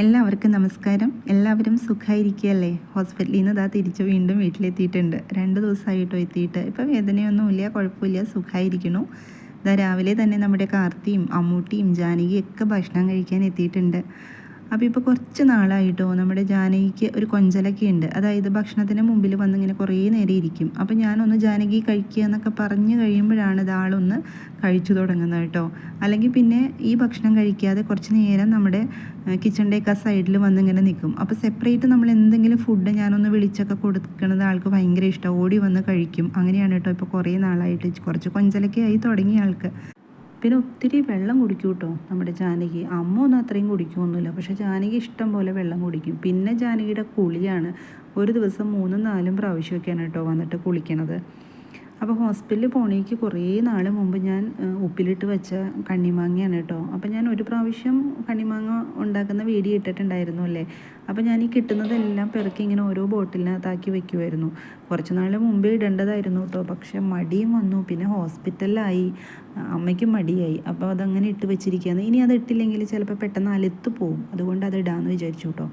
എല്ലാവർക്കും നമസ്കാരം. എല്ലാവരും സുഖമായിരിക്കുകയല്ലേ ഹോസ്പിറ്റലിൽ നിന്ന് ഇതാ തിരിച്ച് വീണ്ടും വീട്ടിലെത്തിയിട്ടുണ്ട്. രണ്ട് ദിവസമായിട്ടോ എത്തിയിട്ട്. ഇപ്പോൾ വേദനയൊന്നുമില്ല കുഴപ്പമില്ല സുഖമായിരിക്കണു ഇതാ രാവിലെ തന്നെ നമ്മുടെ കാർത്തിയും അമ്മൂട്ടിയും ജാനകിയും ഒക്കെ ഭക്ഷണം കഴിക്കാൻ എത്തിയിട്ടുണ്ട്. അപ്പോൾ ഇപ്പോൾ കുറച്ച് നാളായിട്ടോ നമ്മുടെ ജാനകിക്ക് ഒരു കൊഞ്ചലൊക്കെ ഉണ്ട്. അതായത് ഭക്ഷണത്തിന് മുമ്പിൽ വന്നിങ്ങനെ കുറേ നേരം ഇരിക്കും. അപ്പോൾ ഞാനൊന്ന് ജാനകി കഴിക്കുക എന്നൊക്കെ പറഞ്ഞു കഴിയുമ്പോഴാണ് ഇതാളൊന്ന് കഴിച്ചു തുടങ്ങുന്നത് കേട്ടോ. അല്ലെങ്കിൽ പിന്നെ ഈ ഭക്ഷണം കഴിക്കാതെ കുറച്ച് നേരം നമ്മുടെ കിച്ചണിന്റെയൊക്കെ ആ സൈഡിൽ വന്ന് ഇങ്ങനെ നിൽക്കും. അപ്പോൾ സെപ്പറേറ്റ് നമ്മൾ എന്തെങ്കിലും ഫുഡ് ഞാനൊന്ന് വിളിച്ചൊക്കെ കൊടുക്കുന്നത് ആൾക്ക് ഭയങ്കര ഇഷ്ടം. ഓടി വന്ന് കഴിക്കും. അങ്ങനെയാണ് കേട്ടോ ഇപ്പോൾ കുറേ നാളായിട്ട് കുറച്ച് കൊഞ്ചലൊക്കെ ആയി തുടങ്ങിയ ആൾക്ക്. പിന്നെ ഒത്തിരി വെള്ളം കുടിക്കും കേട്ടോ നമ്മുടെ ജാനകി. അമ്മ ഒന്നും അത്രയും കുടിക്കുമൊന്നുമില്ല പക്ഷെ ജാനകി ഇഷ്ടം പോലെ വെള്ളം കുടിക്കും. പിന്നെ ജാനകിയുടെ കുളിയാണ്. ഒരു ദിവസം മൂന്നും നാലും പ്രാവശ്യമൊക്കെയാണ് കേട്ടോ വന്നിട്ട് കുളിക്കണത്. അപ്പോൾ ഹോസ്പിറ്റലിൽ പോണേക്ക് കുറേ നാൾ മുമ്പ് ഞാൻ ഉപ്പിലിട്ട് വെച്ച കണ്ണിമാങ്ങയാണ് കേട്ടോ. അപ്പോൾ ഞാൻ ഒരു പ്രാവശ്യം കണ്ണിമാങ്ങ ഉണ്ടാക്കുന്ന വീഡിയോ ഇട്ടിട്ടുണ്ടായിരുന്നു അല്ലേ? അപ്പോൾ ഞാൻ ഈ കിട്ടുന്നതെല്ലാം പെറുക്കി ഇങ്ങനെ ഓരോ ബോട്ടിലിനകത്താക്കി വെക്കുമായിരുന്നു കുറച്ച് നാൾ മുമ്പേ ഇടേണ്ടതായിരുന്നു കേട്ടോ. പക്ഷേ മടിയും വന്നു. പിന്നെ ഹോസ്പിറ്റലിലായി. അമ്മയ്ക്കും മടിയായി. അപ്പോൾ അതങ്ങനെ ഇട്ട് വെച്ചിരിക്കുകയാണ്. ഇനി അത് ഇട്ടില്ലെങ്കിൽ ചിലപ്പോൾ പെട്ടെന്ന് അലുത്ത് പോവും. അതുകൊണ്ട് അത് ഇടാമെന്ന് വിചാരിച്ചു കേട്ടോ.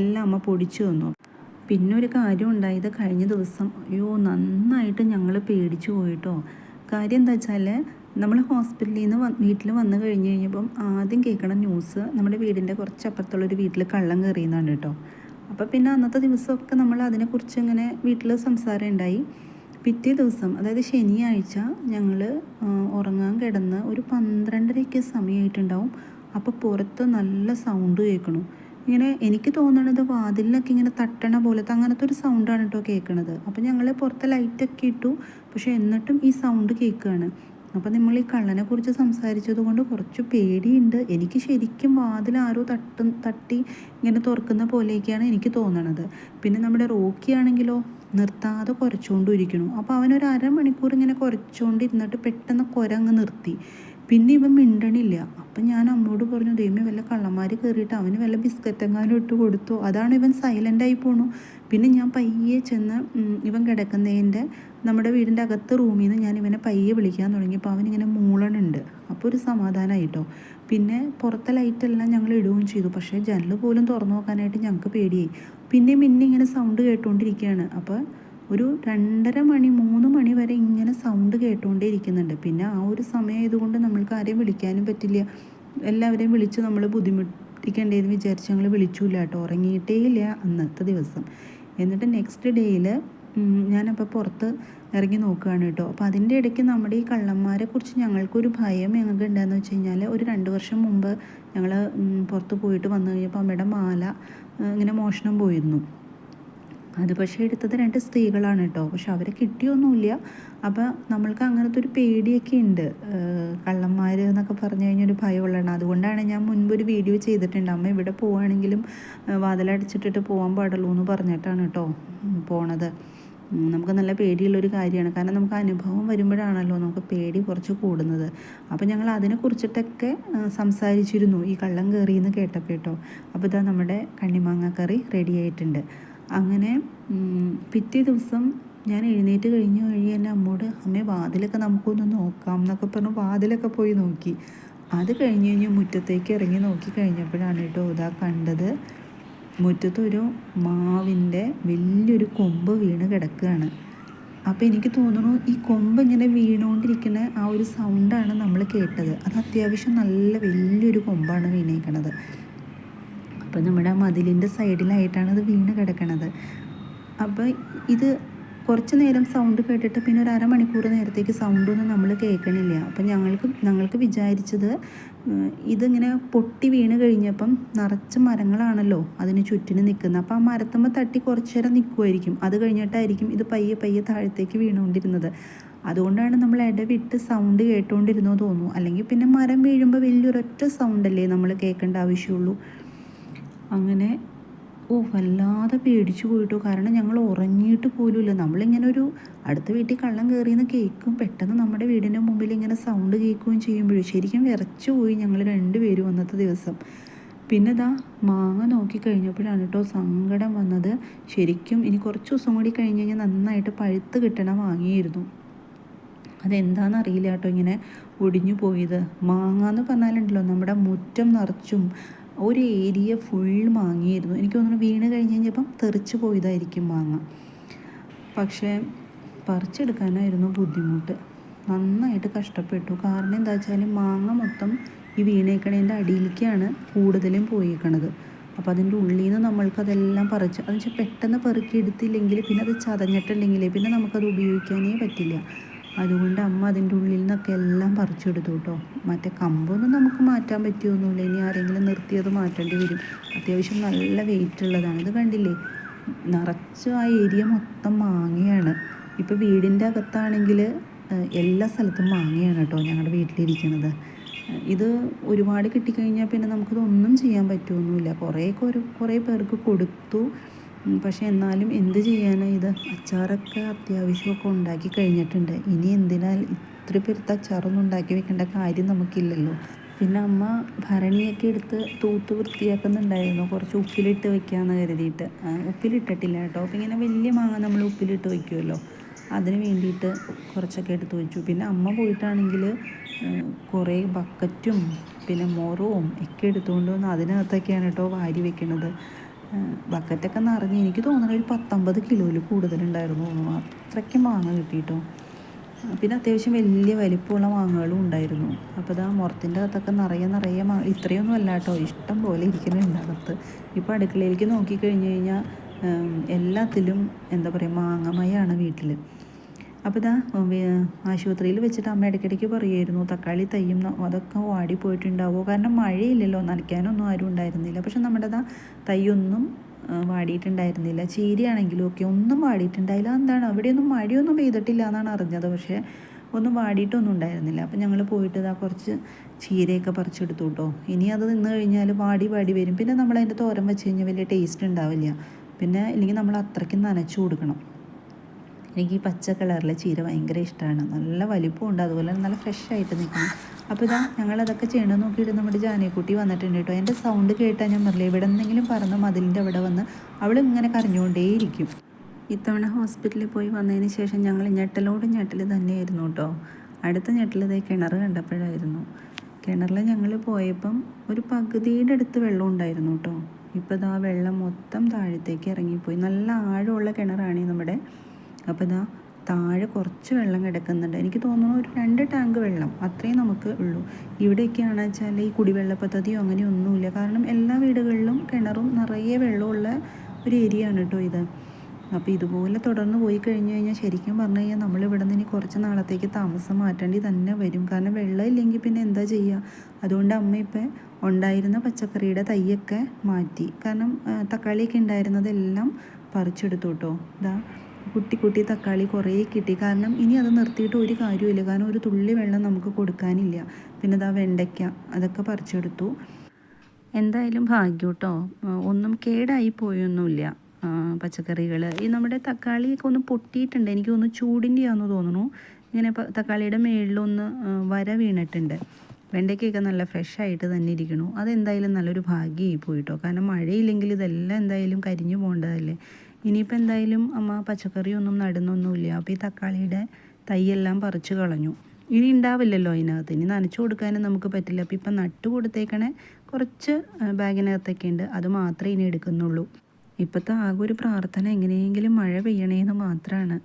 എല്ലാം അമ്മ പൊടിച്ചു തന്നു. പിന്നെ ഒരു കാര്യം ഉണ്ടായത് കഴിഞ്ഞ ദിവസം അയ്യോ നന്നായിട്ട് ഞങ്ങൾ പേടിച്ചു പോയിട്ടോ. കാര്യം എന്താ വെച്ചാൽ നമ്മൾ ഹോസ്പിറ്റലിൽ നിന്ന് വീട്ടിൽ വന്നു കഴിഞ്ഞ് കഴിഞ്ഞപ്പം ആദ്യം കേൾക്കണ ന്യൂസ് നമ്മുടെ വീടിന്റെ കുറച്ചപ്പുറത്തുള്ളൊരു വീട്ടിൽ കള്ളം കയറിയെന്നാണ് കേട്ടോ. അപ്പോൾ പിന്നെ അന്നത്തെ ദിവസമൊക്കെ നമ്മൾ അതിനെക്കുറിച്ച് ഇങ്ങനെ വീട്ടിൽ സംസാരം ഉണ്ടായി. പിറ്റേ ദിവസം അതായത് ശനിയാഴ്ച ഞങ്ങൾ ഉറങ്ങാൻ കിടന്ന് ഒരു പന്ത്രണ്ടരയ്ക്ക് സമയമായിട്ടുണ്ടാവും അപ്പോൾ പുറത്ത് നല്ല സൗണ്ട് കേൾക്കണു ഇങ്ങനെ എനിക്ക് തോന്നണത് വാതിലിനൊക്കെ ഇങ്ങനെ തട്ടണ പോലത്തെ അങ്ങനത്തെ ഒരു സൗണ്ടാണ് കേട്ടോ കേൾക്കണത് അപ്പോൾ ഞങ്ങൾ പുറത്തെ ലൈറ്റൊക്കെ ഇട്ടു. പക്ഷേ എന്നിട്ടും ഈ സൗണ്ട് കേൾക്കുകയാണ് അപ്പോൾ നമ്മൾ ഈ കള്ളനെ കുറിച്ച് സംസാരിച്ചത് കൊണ്ട് കുറച്ച് പേടിയുണ്ട്. എനിക്ക് ശരിക്കും വാതിൽ ആരോ തട്ടും തട്ടി ഇങ്ങനെ തുറക്കുന്ന പോലെയൊക്കെയാണ് എനിക്ക് തോന്നണത്. പിന്നെ നമ്മുടെ റോക്കി ആണെങ്കിലോ നിർത്താതെ കുറച്ചുകൊണ്ടിരിക്കണു അപ്പോൾ അവനൊരു അരമണിക്കൂർ ഇങ്ങനെ കുറച്ചുകൊണ്ടിരുന്നിട്ട് പെട്ടെന്ന് കുരങ്ങ് നിർത്തി. പിന്നെ ഇവൻ മിണ്ടണില്ല. അപ്പം ഞാൻ അമ്മയോട് പറഞ്ഞു ദൈവമേ വല്ല കള്ളന്മാർ കയറിയിട്ട് അവന് വല്ല ബിസ്ക്കറ്റെങ്ങാനും ഇട്ട് കൊടുത്തു? അതാണ് ഇവൻ സൈലന്റായി പോണു. പിന്നെ ഞാൻ പയ്യെ ചെന്ന് ഇവൻ കിടക്കുന്നതിന്റെ നമ്മുടെ വീടിന്റെ അകത്ത് റൂമിൽ നിന്ന് ഞാൻ ഇവനെ പയ്യെ വിളിക്കാൻ തുടങ്ങിയപ്പോൾ അവനിങ്ങനെ മൂളണുണ്ട്. അപ്പോൾ ഒരു സമാധാനമായിട്ടോ പിന്നെ പുറത്തെ ലൈറ്റെല്ലാം ഞങ്ങൾ ഇടുകയും ചെയ്തു. പക്ഷേ ജനൽ പോലും തുറന്നു നോക്കാനായിട്ട് ഞങ്ങൾക്ക് പേടിയായി. പിന്നെ മിന്നിങ്ങനെ സൗണ്ട് കേട്ടുകൊണ്ടിരിക്കുകയാണ് അപ്പോൾ ഒരു രണ്ടര മണി മൂന്ന് മണി വരെ ഇങ്ങനെ സൗണ്ട് കേട്ടുകൊണ്ടേ ഇരിക്കുന്നുണ്ട്. പിന്നെ ആ ഒരു സമയം ആയതുകൊണ്ട് നമ്മൾക്ക് ആരെയും വിളിക്കാനും പറ്റില്ല. എല്ലാവരെയും വിളിച്ച് നമ്മൾ ബുദ്ധിമുട്ടിക്കേണ്ടതെന്ന് വിചാരിച്ച് ഞങ്ങൾ വിളിച്ചില്ല കേട്ടോ. ഉറങ്ങിയിട്ടേ ഇല്ല അന്നത്തെ ദിവസം. എന്നിട്ട് നെക്സ്റ്റ് ഡേയിൽ ഞാനപ്പോൾ പുറത്ത് ഇറങ്ങി നോക്കുകയാണ് കേട്ടോ. അപ്പോൾ അതിന്റെ ഇടയ്ക്ക് നമ്മുടെ ഈ കള്ളന്മാരെ കുറിച്ച് ഞങ്ങൾക്കൊരു ഭയം ഞങ്ങൾക്ക് ഉണ്ടായെന്ന് വെച്ച് കഴിഞ്ഞാൽ ഒരു രണ്ട് വർഷം മുമ്പ് ഞങ്ങൾ പുറത്ത് പോയിട്ട് വന്നു കഴിഞ്ഞപ്പോൾ അമ്മയുടെ മാല ഇങ്ങനെ മോഷണം പോയിരുന്നു. അത് പക്ഷേ എടുത്തത് രണ്ട് സ്ത്രീകളാണ് കേട്ടോ. പക്ഷെ അവരെ കിട്ടിയൊന്നുമില്ല. അപ്പോൾ നമ്മൾക്ക് അങ്ങനത്തെ ഒരു പേടിയൊക്കെ ഉണ്ട്. കള്ളന്മാർ എന്നൊക്കെ പറഞ്ഞു കഴിഞ്ഞാൽ ഒരു ഭയമുള്ളതാണ്. അതുകൊണ്ടാണ് ഞാൻ മുൻപ് ഒരു വീഡിയോ ചെയ്തിട്ടുണ്ട്. അമ്മ ഇവിടെ പോവുകയാണെങ്കിലും വാതിലടച്ചിട്ടിട്ട് പോകാൻ പാടുള്ളൂ എന്ന് പറഞ്ഞിട്ടാണ് കേട്ടോ പോണത്. നമുക്ക് നല്ല പേടിയുള്ളൊരു കാര്യമാണ്. കാരണം നമുക്ക് അനുഭവം വരുമ്പോഴാണല്ലോ നമുക്ക് പേടി കുറച്ച് കൂടുന്നത്. അപ്പോൾ ഞങ്ങൾ അതിനെക്കുറിച്ചിട്ടൊക്കെ സംസാരിച്ചിരുന്നു ഈ കള്ളം കയറിയെന്ന് കേട്ടപ്പോൾ കേട്ടോ. അപ്പോൾ ഇതാ നമ്മുടെ കണ്ണിമാങ്ങ കറി റെഡി ആയിട്ടുണ്ട്. അങ്ങനെ പിറ്റേ ദിവസം ഞാൻ എഴുന്നേറ്റ് കഴിഞ്ഞു കഴിഞ്ഞ് എന്റെ അമ്മോട് അമ്മേ വാതിലൊക്കെ നമുക്കൊന്ന് നോക്കാം എന്നൊക്കെ പറഞ്ഞു വാതിലൊക്കെ പോയി നോക്കി. അത് കഴിഞ്ഞ് കഴിഞ്ഞ് മുറ്റത്തേക്ക് ഇറങ്ങി നോക്കി കഴിഞ്ഞപ്പോഴാണ് കേട്ടോ ഇതാ കണ്ടത്. മുറ്റത്തൊരു മാവിന്റെ വലിയൊരു കൊമ്പ് വീണ് കിടക്കുകയാണ്. അപ്പോൾ എനിക്ക് തോന്നുന്നു ഈ കൊമ്പ് ഇങ്ങനെ വീണുകൊണ്ടിരിക്കുന്ന ആ ഒരു സൗണ്ടാണ് നമ്മൾ കേട്ടത്. അത് അത്യാവശ്യം നല്ല വലിയൊരു കൊമ്പാണ് വീണേക്കണത്. അപ്പോൾ നമ്മുടെ മതിലിന്റെ സൈഡിലായിട്ടാണ് അത് വീണ് കിടക്കണത്. അപ്പോൾ ഇത് കുറച്ച് നേരം സൗണ്ട് കേട്ടിട്ട് പിന്നെ ഒരു അരമണിക്കൂർ നേരത്തേക്ക് സൗണ്ടൊന്നും നമ്മൾ കേൾക്കണില്ല. അപ്പം ഞങ്ങൾക്ക് ഞങ്ങൾക്ക് വിചാരിച്ചത് ഇതിങ്ങനെ പൊട്ടി വീണ് കഴിഞ്ഞപ്പം നിറച്ച് മരങ്ങളാണല്ലോ അതിന് ചുറ്റിന് നിൽക്കുന്നത്. അപ്പോൾ ആ മരത്തുമ്പോൾ തട്ടി കുറച്ച് നേരം നിൽക്കുമായിരിക്കും അത് കഴിഞ്ഞിട്ടായിരിക്കും ഇത് പയ്യെ പയ്യെ താഴത്തേക്ക് വീണുകൊണ്ടിരുന്നത്. അതുകൊണ്ടാണ് നമ്മൾ ഇടവിട്ട് സൗണ്ട് കേട്ടുകൊണ്ടിരുന്നോ തോന്നുന്നു. അല്ലെങ്കിൽ പിന്നെ മരം വീഴുമ്പോൾ വലിയൊരൊറ്റ സൗണ്ടല്ലേ നമ്മൾ കേൾക്കേണ്ട ആവശ്യമുള്ളൂ. അങ്ങനെ ഓ വല്ലാതെ പേടിച്ചു പോയിട്ടു. കാരണം ഞങ്ങൾ ഉറങ്ങിയിട്ട് പോലുമില്ല. നമ്മളിങ്ങനെ ഒരു അടുത്ത വീട്ടിൽ കള്ളം കയറിയെന്ന് കേൾക്കും. പെട്ടെന്ന് നമ്മുടെ വീടിന്റെ മുമ്പിൽ ഇങ്ങനെ സൗണ്ട് കേൾക്കുകയും ചെയ്യുമ്പോഴും ശരിക്കും വിറച്ചു പോയി ഞങ്ങൾ രണ്ടുപേരും അന്നത്തെ ദിവസം. പിന്നെ ഇതാ മാങ്ങ നോക്കി കഴിഞ്ഞപ്പോഴാണ് കേട്ടോ സങ്കടം വന്നത്. ശരിക്കും ഇനി കുറച്ച് ദിവസം കൂടി കഴിഞ്ഞ് കഴിഞ്ഞാൽ നന്നായിട്ട് പഴുത്ത് കിട്ടണ വാങ്ങിയിരുന്നു അതെന്താണെന്ന് അറിയില്ല കേട്ടോ ഇങ്ങനെ ഒടിഞ്ഞു പോയത്. മാങ്ങ എന്ന് പറഞ്ഞാലുണ്ടല്ലോ നമ്മുടെ മുറ്റം നിറച്ചും ഒരു ഏരിയ ഫുൾ മാങ്ങയായിരുന്നു. എനിക്ക് തോന്നുന്നു വീണ് കഴിഞ്ഞ് കഴിഞ്ഞപ്പം തെറിച്ച് പോയതായിരിക്കും മാങ്ങ. പക്ഷേ പറിച്ചെടുക്കാനായിരുന്നു ബുദ്ധിമുട്ട്. നന്നായിട്ട് കഷ്ടപ്പെട്ടു. കാരണം എന്താ വെച്ചാൽ മാങ്ങ മൊത്തം ഈ വീണേക്കണേന്റെ അടിയിലേക്കാണ് കൂടുതലും പോയേക്കണത്. അപ്പോൾ അതിന്റെ ഉള്ളിൽ നിന്ന് നമ്മൾക്കതെല്ലാം പറിച്ച് അതെന്ന് വെച്ചാൽ പെട്ടെന്ന് പെറുക്കി എടുത്തില്ലെങ്കിൽ പിന്നെ അത് ചതഞ്ഞിട്ടുണ്ടെങ്കിൽ പിന്നെ നമുക്കത് ഉപയോഗിക്കാനേ പറ്റില്ല. അതുകൊണ്ട് അമ്മ അതിന്റെ ഉള്ളിൽ നിന്നൊക്കെ എല്ലാം പറിച്ചെടുത്തു കേട്ടോ. മറ്റേ കമ്പൊന്നും നമുക്ക് മാറ്റാൻ പറ്റുമൊന്നുമില്ല ഇനി ആരെങ്കിലും നിർത്തിയത് മാറ്റേണ്ടി വരും. അത്യാവശ്യം നല്ല വെയിറ്റ് ഉള്ളതാണ്. ഇത് കണ്ടില്ലേ? നിറച്ച് ആ ഏരിയ മൊത്തം മാങ്ങയാണ്. ഇപ്പോൾ വീടിന്റെ അകത്താണെങ്കിൽ എല്ലാ സ്ഥലത്തും മാങ്ങയാണ് കേട്ടോ ഞങ്ങളുടെ വീട്ടിലിരിക്കുന്നത്. ഇത് ഒരുപാട് കിട്ടിക്കഴിഞ്ഞാൽ പിന്നെ നമുക്കിതൊന്നും ചെയ്യാൻ പറ്റുമൊന്നുമില്ല കുറേ കുറേ പേർക്ക് കൊടുത്തു. പക്ഷേ എന്നാലും എന്ത് ചെയ്യാനാണ് ഇത്? അച്ചാറൊക്കെ അത്യാവശ്യമൊക്കെ ഉണ്ടാക്കി കഴിഞ്ഞിട്ടുണ്ട്. ഇനി എന്തിനാൽ ഇത്ര പേരത്തെ അച്ചാറൊന്നും ഉണ്ടാക്കി വെക്കേണ്ട കാര്യം നമുക്കില്ലല്ലോ. പിന്നെ അമ്മ ഭരണിയൊക്കെ എടുത്ത് തൂത്ത് വൃത്തിയാക്കുന്നുണ്ടായിരുന്നു. കുറച്ച് ഉപ്പിലിട്ട് വെക്കാമെന്ന് കരുതിയിട്ട്. ഉപ്പിലിട്ടിട്ടില്ല കേട്ടോ. അപ്പം ഇങ്ങനെ വലിയ മാങ്ങ നമ്മൾ ഉപ്പിലിട്ട് വയ്ക്കുമല്ലോ അതിന് വേണ്ടിയിട്ട് കുറച്ചൊക്കെ എടുത്ത് വെച്ചു. പിന്നെ അമ്മ പോയിട്ടാണെങ്കിൽ കുറേ ബക്കറ്റും പിന്നെ മുറവും ഒക്കെ എടുത്തുകൊണ്ട് വന്ന് അതിനകത്തൊക്കെയാണ് കേട്ടോ വാരി വെക്കുന്നത് ബക്കറ്റൊക്കെ നിറഞ്ഞ് എനിക്ക് തോന്നുന്നത് ഒരു പത്തൊമ്പത് കിലോയിൽ കൂടുതലുണ്ടായിരുന്നു. അത്രയ്ക്ക് മാങ്ങ കിട്ടിയിട്ടോ പിന്നെ അത്യാവശ്യം വലിയ വലിപ്പമുള്ള മാങ്ങകളും ഉണ്ടായിരുന്നു. അപ്പോൾ ഇതാ മുറത്തിന്റെ അകത്തൊക്കെ നിറയെ നിറയെ മാ ഇത്രയൊന്നും അല്ല കേട്ടോ. ഇഷ്ടം പോലെ ഇരിക്കുന്നുണ്ട് അകത്ത്. ഇപ്പോൾ അടുക്കളയിലേക്ക് നോക്കിക്കഴിഞ്ഞ് കഴിഞ്ഞാൽ എല്ലാത്തിലും എന്താ പറയുക മാങ്ങമയാണ് വീട്ടിൽ അപ്പോൾ ഇതാ ആശുപത്രിയിൽ വെച്ചിട്ട് അമ്മ ഇടയ്ക്കിടയ്ക്ക് പറയുമായിരുന്നു തക്കാളി തയ്യും അതൊക്കെ വാടിപ്പോയിട്ടുണ്ടാവുമോ കാരണം മഴയില്ലല്ലോ നനയ്ക്കാനൊന്നും ആരും ഉണ്ടായിരുന്നില്ല. പക്ഷെ നമ്മുടെ ഇതാ തയ്യൊന്നും വാടിയിട്ടുണ്ടായിരുന്നില്ല. ചീരയാണെങ്കിലും ഒക്കെ ഒന്നും വാടിയിട്ടുണ്ടായില്ല. എന്താണ് അവിടെയൊന്നും മഴയൊന്നും പെയ്തിട്ടില്ല എന്നാണ് അറിഞ്ഞത്. പക്ഷേ ഒന്നും വാടിയിട്ടൊന്നും ഉണ്ടായിരുന്നില്ല. അപ്പം ഞങ്ങൾ പോയിട്ട് ഇതാ കുറച്ച് ചീരയൊക്കെ പറിച്ചെടുത്തു കേട്ടോ. ഇനി അത് നിന്ന് കഴിഞ്ഞാൽ വാടി വാടി വരും. പിന്നെ നമ്മൾ അതിന്റെ തോരൻ വെച്ച് കഴിഞ്ഞാൽ വലിയ ടേസ്റ്റ് ഉണ്ടാവില്ല. പിന്നെ ഇല്ലെങ്കിൽ നമ്മൾ അത്രയ്ക്കും നനച്ചു കൊടുക്കണം. എനിക്ക് ഈ പച്ച കളറിലെ ചീര ഭയങ്കര ഇഷ്ടമാണ് നല്ല വലിപ്പമുണ്ട്. അതുപോലെ നല്ല ഫ്രഷ് ആയിട്ട് നിൽക്കണം. അപ്പോൾ ഇതാ ഞങ്ങളതൊക്കെ ചെയ്യണം നോക്കിയിട്ട് നമ്മുടെ ജാനക്കുട്ടി വന്നിട്ടുണ്ട് കേട്ടോ. എന്റെ സൗണ്ട് കേട്ടാൽ ഞാൻ പറഞ്ഞില്ല ഇവിടെ എന്തെങ്കിലും പറഞ്ഞ മതിലിന്റെ അവിടെ വന്ന് അവൾ ഇങ്ങനെ കരഞ്ഞുകൊണ്ടേയിരിക്കും. ഇത്തവണ ഹോസ്പിറ്റലിൽ പോയി വന്നതിന് ശേഷം ഞങ്ങൾ ഞെട്ടലോട് ഞെട്ടൽ തന്നെയായിരുന്നു കേട്ടോ. അടുത്ത ഞെട്ടലതേ കിണർ കണ്ടപ്പോഴായിരുന്നു. കിണറിൽ ഞങ്ങൾ പോയപ്പം ഒരു പകുതിയുടെ അടുത്ത് വെള്ളം ഉണ്ടായിരുന്നു കേട്ടോ. ഇപ്പോൾ ഇതാ വെള്ളം മൊത്തം താഴത്തേക്ക് ഇറങ്ങിപ്പോയി. നല്ല ആഴമുള്ള കിണറാണ് നമ്മുടെ അപ്പോൾ ഇതാ താഴെ കുറച്ച് വെള്ളം കിടക്കുന്നുണ്ട്. എനിക്ക് തോന്നുന്നു ഒരു രണ്ട് ടാങ്ക് വെള്ളം അത്രയും നമുക്ക് ഉള്ളൂ. ഇവിടെയൊക്കെയാണെന്ന് വെച്ചാൽ ഈ കുടിവെള്ള പദ്ധതിയോ അങ്ങനെയൊന്നുമില്ല കാരണം എല്ലാ വീടുകളിലും കിണറും നിറയെ വെള്ളമുള്ള ഒരു ഏരിയ ആണ് കേട്ടോ ഇത്. അപ്പോൾ ഇതുപോലെ തുടർന്ന് പോയി കഴിഞ്ഞു കഴിഞ്ഞാൽ ശരിക്കും പറഞ്ഞു കഴിഞ്ഞാൽ നമ്മൾ ഇവിടെ നിന്ന് ഇനി കുറച്ച് നാളത്തേക്ക് താമസം മാറ്റേണ്ടി തന്നെ വരും. കാരണം വെള്ളം ഇല്ലെങ്കിൽ പിന്നെ എന്താ ചെയ്യുക? അതുകൊണ്ട് അമ്മ ഇപ്പം ഉണ്ടായിരുന്ന പച്ചക്കറിയുടെ തൈയൊക്കെ മാറ്റി. കാരണം തക്കാളിയൊക്കെ ഉണ്ടായിരുന്നതെല്ലാം പറിച്ചെടുത്തു കേട്ടോ. ഇതാ കുട്ടി കുട്ടി തക്കാളി കുറേ കിട്ടി. കാരണം ഇനി അത് നിർത്തിയിട്ട് ഒരു കാര്യമില്ല കാരണം ഒരു തുള്ളി വെള്ളം നമുക്ക് കൊടുക്കാനില്ല. പിന്നെ ഇതാ വെണ്ടയ്ക്ക അതൊക്കെ പറിച്ചെടുത്തു. എന്തായാലും ഭാഗ്യം കേട്ടോ ഒന്നും കേടായി പോയൊന്നുമില്ല പച്ചക്കറികൾ. ഈ നമ്മുടെ തക്കാളിയൊക്കെ ഒന്ന് പൊട്ടിയിട്ടുണ്ട്. എനിക്ക് ഒന്ന് ചൂടിന്റെയാണെന്ന് തോന്നുന്നു. ഇങ്ങനെ തക്കാളിയുടെ മേളിലൊന്ന് വര വീണിട്ടുണ്ട്. വെണ്ടയ്ക്കൊക്കെ നല്ല ഫ്രഷ് ആയിട്ട് തന്നെ ഇരിക്കണു അതെന്തായാലും നല്ലൊരു ഭാഗ്യമായി പോയിട്ടോ കാരണം മഴയില്ലെങ്കിൽ ഇതെല്ലാം എന്തായാലും കരിഞ്ഞു പോകേണ്ടതല്ലേ? ഇനിയിപ്പോൾ എന്തായാലും അമ്മ പച്ചക്കറി ഒന്നും നടുന്നൊന്നുമില്ല. അപ്പോൾ ഈ തക്കാളിയുടെ തൈയെല്ലാം പറിച്ചു കളഞ്ഞു. ഇനി ഉണ്ടാവില്ലല്ലോ അതിനകത്ത്. ഇനി നനച്ചു കൊടുക്കാനും നമുക്ക് പറ്റില്ല. അപ്പോൾ ഇപ്പം നട്ടു കൊടുത്തേക്കണേ കുറച്ച് ബാഗിനകത്തൊക്കെ ഉണ്ട്. അത് മാത്രമേ ഇനി എടുക്കുന്നുള്ളൂ. ഇപ്പോഴത്തെ ആകെ ഒരു പ്രാർത്ഥന എങ്ങനെയെങ്കിലും മഴ പെയ്യണേന്ന് മാത്രമാണ്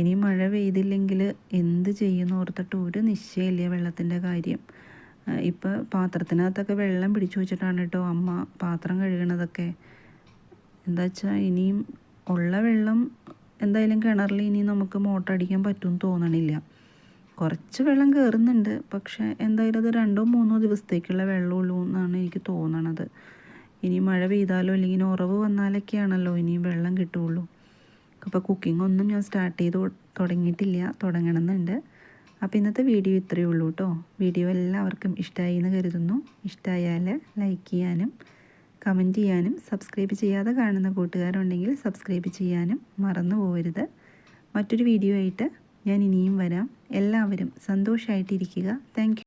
ഇനി മഴ പെയ്തില്ലെങ്കിൽ എന്ത് ചെയ്യുന്ന ഓർത്തിട്ട് ഒരു നിശ്ചയമില്ല വെള്ളത്തിന്റെ കാര്യം. ഇപ്പോൾ പാത്രത്തിനകത്തൊക്കെ വെള്ളം പിടിച്ചു വെച്ചിട്ടാണ് കേട്ടോ അമ്മ പാത്രം കഴുകണതൊക്കെ. എന്താ വെച്ചാൽ ഇനിയും ഉള്ള വെള്ളം എന്തായാലും കിണറിൽ ഇനി നമുക്ക് മോട്ടടിക്കാൻ പറ്റുമെന്ന് തോന്നണില്ല. കുറച്ച് വെള്ളം കയറുന്നുണ്ട് പക്ഷേ എന്തായാലും അത് രണ്ടോ മൂന്നോ ദിവസത്തേക്കുള്ള വെള്ളമുള്ളൂ എന്നാണ് എനിക്ക് തോന്നണത്. ഇനി മഴ പെയ്താലോ അല്ലെങ്കിൽ ഉറവ് വന്നാലൊക്കെയാണല്ലോ ഇനിയും വെള്ളം കിട്ടുള്ളൂ അപ്പോൾ കുക്കിംഗ് ഒന്നും ഞാൻ സ്റ്റാർട്ട് ചെയ്ത് തുടങ്ങിയിട്ടില്ല. തുടങ്ങണമെന്നുണ്ട്. അപ്പോൾ ഇന്നത്തെ വീഡിയോ ഇത്രയേ ഉള്ളൂ കേട്ടോ. വീഡിയോ എല്ലാവർക്കും ഇഷ്ടമായി എന്ന് കരുതുന്നു. ഇഷ്ടമായാൽ ലൈക്ക് ചെയ്യാനും കമന്റ് ചെയ്യാനും സബ്സ്ക്രൈബ് ചെയ്യാതെ കാണുന്ന കൂട്ടുകാരുണ്ടെങ്കിൽ സബ്സ്ക്രൈബ് ചെയ്യാനും മറന്നു പോകരുത് മറ്റൊരു വീഡിയോ ആയിട്ട് ഞാൻ ഇനിയും വരാം. എല്ലാവരും സന്തോഷമായിട്ടിരിക്കുക താങ്ക്